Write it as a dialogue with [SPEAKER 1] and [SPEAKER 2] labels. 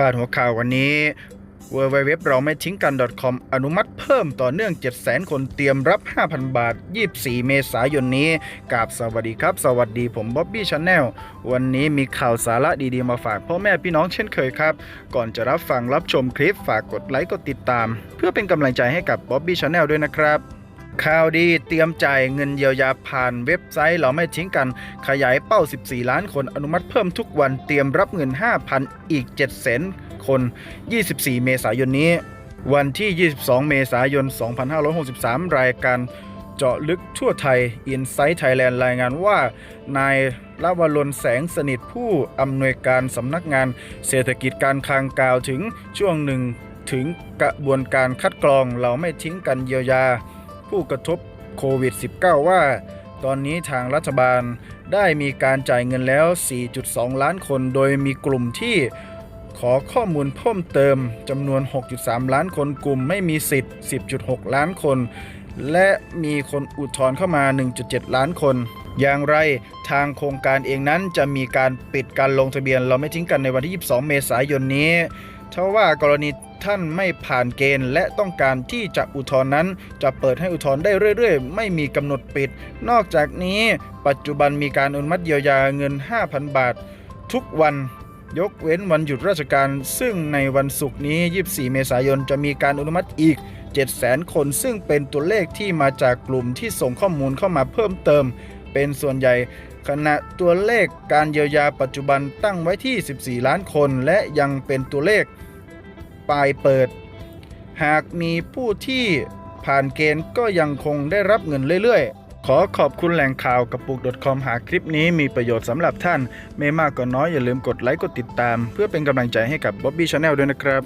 [SPEAKER 1] พาดหัวข่าววันนี้ w w w เราไม่ทิ้งกัน .com อนุมัติเพิ่มต่อเนื่อง 700,000 คนเตรียมรับ 5,000 บาท 24 เมษายนนี้กราบสวัสดีครับ สวัสดีผมบ๊อบบี้ชาแนลวันนี้มีข่าวสาระดีๆ มาฝากพ่อแม่พี่น้องเช่นเคยครับ ก่อนจะรับฟังรับชมคลิปฝากกดไลค์กดติดตาม เพื่อเป็นกำลังใจให้กับบ๊อบบี้ชาแนลด้วยนะครับ ข่าวดีเตรียมจ่ายเงินเยียวยาผ่านเว็บไซต์เราไม่ทิ้งกันขยายเป้า 14 ล้านคนอนุมัติเพิ่มทุกวันเตรียมรับเงิน 5,000 อีก 7 0 0 0 0คน 24 เมษายนนี้ วันที่ 22 เมษายน 2563 รายการเจาะลึกทั่วไทย Insight Thailand รายงานว่า นายลวรนแสงสนิทผู้อำนวยการสำนักงานเศรษฐกิจการคลังกล่าวถึงช่วงหนึ่งถึงกระบวนการคัดกรองเราไม่ทิ้งกันเยียวยา ผู้กระทบโควิด -19 ว่า ตอนนี้ทางรัฐบาลได้มีการจ่ายเงินแล้ว 4.2 ล้านคน โดยมีกลุ่มที่ขอข้อมูลเพิ่มเติมจำนวน 6.3 ล้านคนกลุ่มไม่มีสิทธิ์ 10.6 ล้านคน และมีคนอุทธรณ์เข้ามา 1.7 ล้านคน อย่างไรทางโครงการเองนั้นจะมีการปิดการลงทะเบียน เราไม่ทิ้งกันในวันที่ 22 เมษายนนี้เท่าว่ากรณี ท่านไม่ผ่านเกณฑ์ และต้องการที่จะอุทธรณ์นั้น จะเปิดให้อุทธรณ์ได้เรื่อยๆ ไม่มีกำหนดปิด นอกจากนี้ปัจจุบันมีการอนุมัติเยียวยาเงิน 5,000 บาท ทุกวันยกเว้นวันหยุดราชการ ซึ่งในวันศุกร์นี้ 24 เมษายน จะมีการอนุมัติอีก 700,000 คน ซึ่งเป็นตัวเลขที่มาจากกลุ่มที่ส่งข้อมูลเข้ามาเพิ่มเติม เป็นส่วนใหญ่ขณะตัวเลขการเยียวยาปัจจุบันตั้งไว้ที่ 14 ล้านคน และยังเป็นตัวเลข ปลายเปิด หากมีผู้ที่ผ่านเกณฑ์ก็ยังคงได้รับเงินเรื่อยๆ ขอขอบคุณแหล่งข่าวกระปุก .com หากคลิปนี้มีประโยชน์สำหรับท่าน ไม่มากก็น้อยอย่าลืมกดไลค์กดติดตาม เพื่อเป็นกำลังใจให้กับ Bobby Channel ด้วยนะครับ